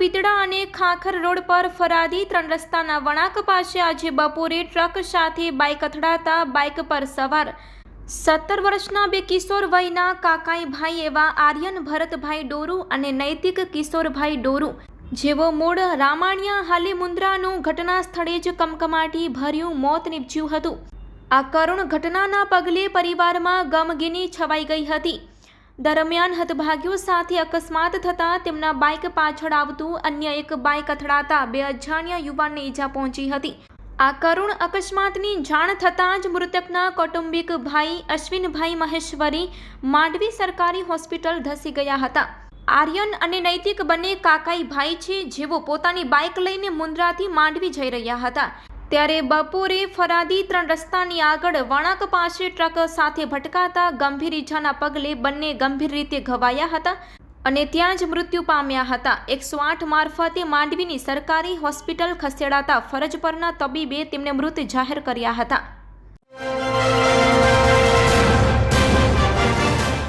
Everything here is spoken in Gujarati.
બિદડા અને ખાખર રોડ પર ફરાદી ત્રણ રસ્તાના વળાંક પાસે આજે બપોરે ટ્રક સાથે બાઇક અથડાતા બાઇક પર સવાર. સત્તર વર્ષના બે કિશોર વયના કાકાઈ ભાઈ એવા આર્યન, ભરતભાઈ ડોરુ અને નૈતિક કિશોરભાઈ ડોરુ જેવો મૂળ રામાણિયા હાલી મુન્દ્રાનું ઘટના સ્થળે જ કમકમાટી ભર્યું મોત નીપજ્યું હતું. આ કરુણ ઘટનાના પગલે પરિવારમાં ગમગીની છવાઈ ગઈ હતી. દરમિયાન હતભાગ્યો સાથે અકસ્માત થતાં તેમના બાઇક પાછળ આવતું અન્ય એક બાઇક અથડાતા બે અજાણ્યા યુવાનને ઈજા પહોંચી હતી. આ કરુણ અકસ્માતની જાણ થતાં જ મૃતકના કૌટુંબિક ભાઈ અશ્વિનભાઈ મહેશ્વરી માંડવી સરકારી હોસ્પિટલ ધસી ગયા હતા. આર્યન અને નૈતિક બંને કાકાઈ ભાઈ છે જેઓ પોતાની બાઇક લઈને મુન્દ્રાથી માંડવી જઈ રહ્યા હતા. ત્યારે બપોરે ફરાદી ત્રણ રસ્તાની આગળ વણાક પાસે ટ્રક સાથે ભટકાતા ગંભીર ઈજાના પગલે બંને ગંભીર રીતે ઘવાયા હતા અને ત્યાં જ મૃત્યુ પામ્યા હતા. એકસો આઠ મારફતે માંડવીની સરકારી હોસ્પિટલ ખસેડાતા ફરજ પરના તબીબે તેમને મૃત જાહેર કર્યા હતા.